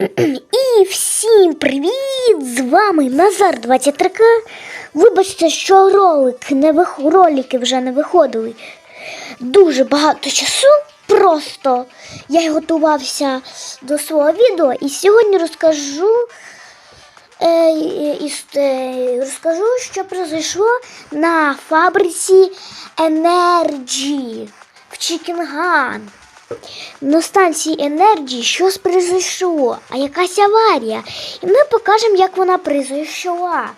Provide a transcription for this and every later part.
І всім привіт! З вами Назар 23К. Вибачте, що ролик не вих... ролики вже не виходили дуже багато часу. Просто я готувався до свого відео і сьогодні розкажу, е, іс- е, розкажу, що произошло на фабриці Energy в Чікінган. На станції енергії щось произошло, а якась аварія. І ми покажемо, як вона призійшла.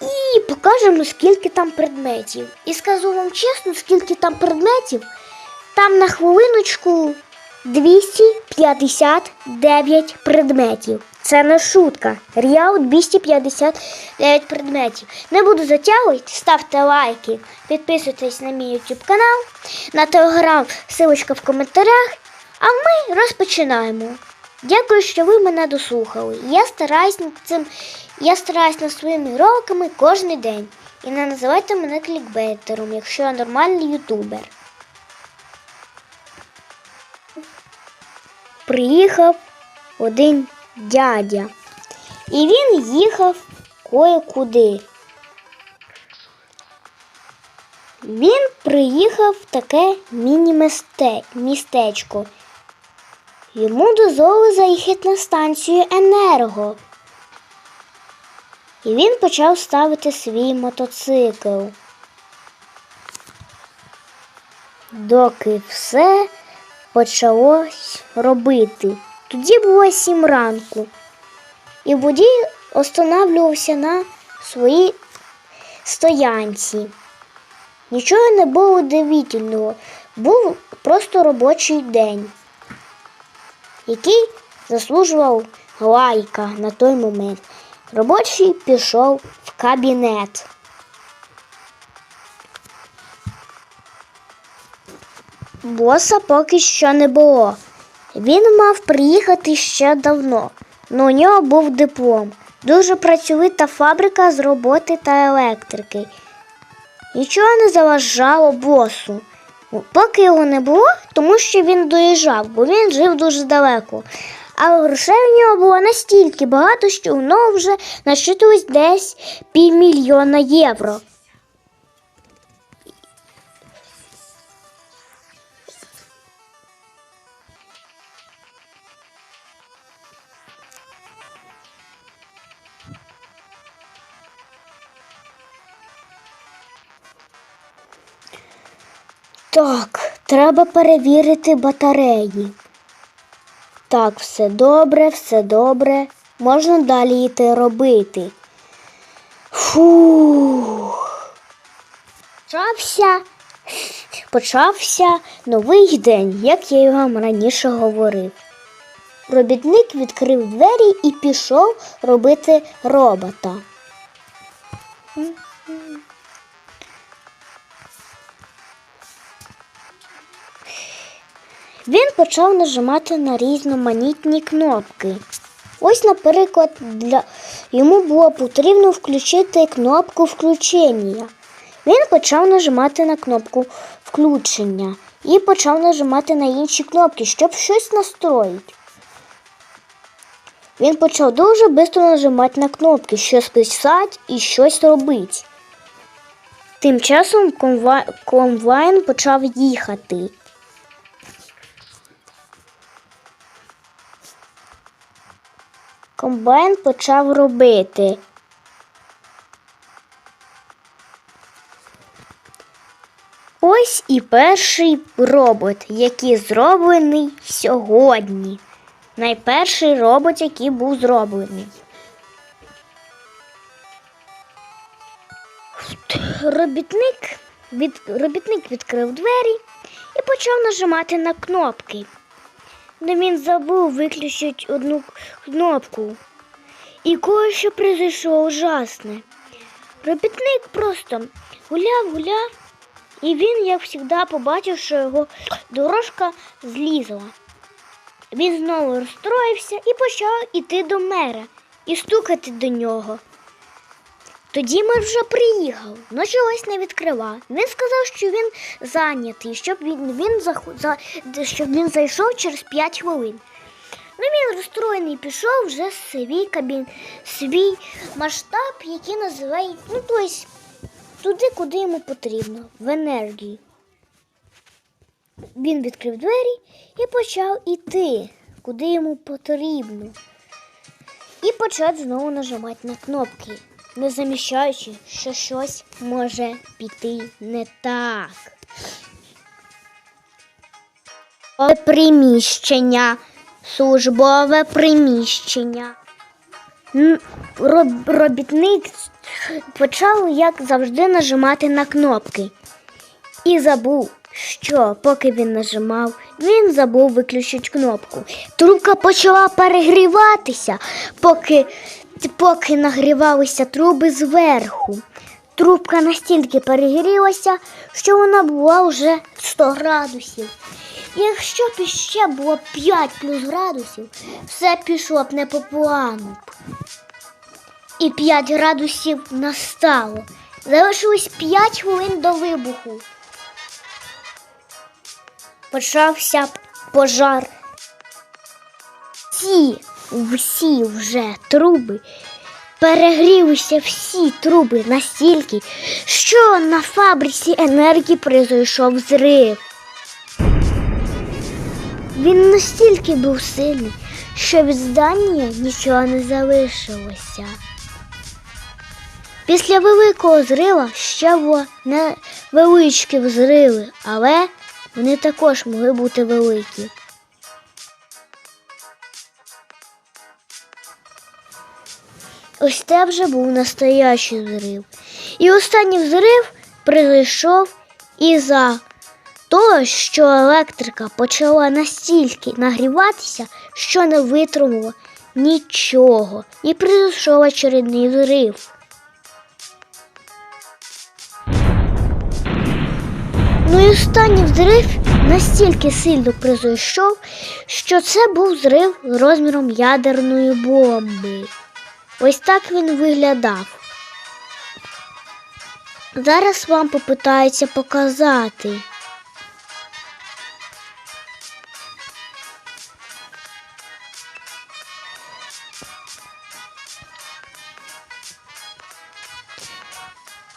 І покажемо, скільки там предметів. І скажу вам чесно, скільки там предметів. Там на хвилиночку 259 предметів. Це не шутка. Реал 259 предметів. Не буду затягувати, ставте лайки, підписуйтесь на мій YouTube канал, на телеграм, ссылочка в коментарях. А ми розпочинаємо. Дякую, що ви мене дослухали. Я стараюсь над цим, я стараюсь над своїми роликами кожен день. І не називайте мене клікбейтером, якщо я нормальний ютубер. Приїхав один дядя. І він їхав кое-куди. Він приїхав в таке міні-містечко. Йому дозволили заїхати на станцію Енерго. І він почав ставити свій мотоцикл. Доки все почалось робити. Тоді було сім ранку, і водій останавливався на своїй стоянці. Нічого не було удивительного, був просто робочий день, який заслужував лайка на той момент. Робочий пішов в кабінет. Боса поки що не було. Він мав приїхати ще давно, але у нього був диплом. Дуже працьовита фабрика з роботи та електрики. Нічого не заважало босу. Поки його не було, тому що він доїжджав, бо він жив дуже далеко. Але грошей у нього було настільки багато, що нього вже насчитувалось десь півмільйона євро. Так, треба перевірити батареї. Так, все добре, все добре. Можна далі йти робити. Фух. Почався, почався новий день, як я вам раніше говорив. Робітник відкрив двері і пішов робити робота. Він почав нажимати на різноманітні кнопки. Ось, наприклад, для... йому було потрібно включити кнопку включення. Він почав нажимати на кнопку включення і почав нажимати на інші кнопки, щоб щось настроїти. Він почав дуже швидко нажимати на кнопки, щось писати і щось робити. Тим часом комбайн почав їхати. Комбайн почав робити. Ось і перший робот, який зроблений сьогодні. Найперший робот, який був зроблений. Робітник, від, робітник відкрив двері і почав нажимати на кнопки. Но він забув виключити одну кнопку. І кое-що произошло ужасне. Робітник просто гуляв, гуляв, і він, як завжди, побачив, що його дорожка злізла. Він знову розстроївся і почав іти до мера і стукати до нього. Тоді мер вже приїхав, але чогось не відкривав. Він сказав, що він зайнятий, щоб він, він, за, щоб він зайшов через 5 хвилин. Ну він розстроєний пішов вже свій кабін, свій масштаб, який називає, ну тобто туди, куди йому потрібно, в енергії. Він відкрив двері і почав іти, куди йому потрібно. І почав знову нажимати на кнопки, не заміщаючи, що щось може піти не так. Приміщення, службове приміщення. Робітник почав, як завжди, нажимати на кнопки. І забув, що поки він нажимав, він забув виключити кнопку. Трубка почала перегріватися, поки, поки нагрівалися труби зверху. Трубка настільки перегрілася, що вона була вже 100 градусів. Якщо б ще було 5 плюс градусів, все пішло б не по плану. І 5 градусів настало. Залишилось 5 хвилин до вибуху. Почався пожар. Всі, всі вже труби перегрілися всі труби настільки, що на фабриці енергії прийшов зрив. Він настільки був сильний, що від здання нічого не залишилося. Після великого зрива ще було невеличкі взриви, але вони також могли бути великі. Ось це вже був настоящий взрив. І останній взрив прийшов із-за того, що електрика почала настільки нагріватися, що не витримала нічого. І прийшов очередний взрив. Ну і останній взрив настільки сильно прийшов, що це був взрив розміром ядерної бомби. Ось так він виглядав. Зараз вам попитаються показати.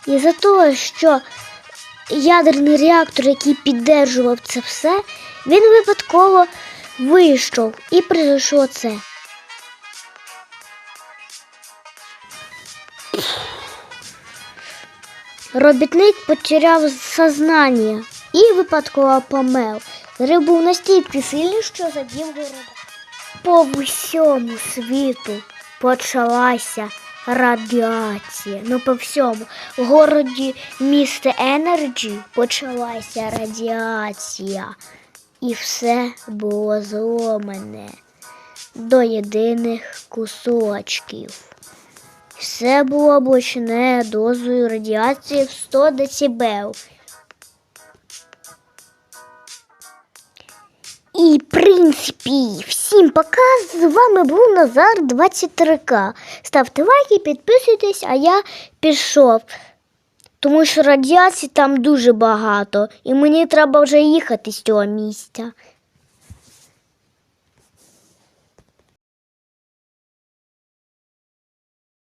І за того, що ядерний реактор, який піддержував це все, він випадково вийшов і прийшло це. Робітник потеряв сознання і випадково помер. Зрив був настільки сильний, що задів города. По всьому світу почалася радіація. Ну, по всьому. В городі міста Енерджі почалася радіація. І все було зломане до єдиних кусочків. Все було облучене дозою радіації в 100 дБ. І, в принципі, всім пока. З вами був Назар 23К. Ставте лайки, підписуйтесь, а я пішов. Тому що радіації там дуже багато, і мені треба вже їхати з цього місця.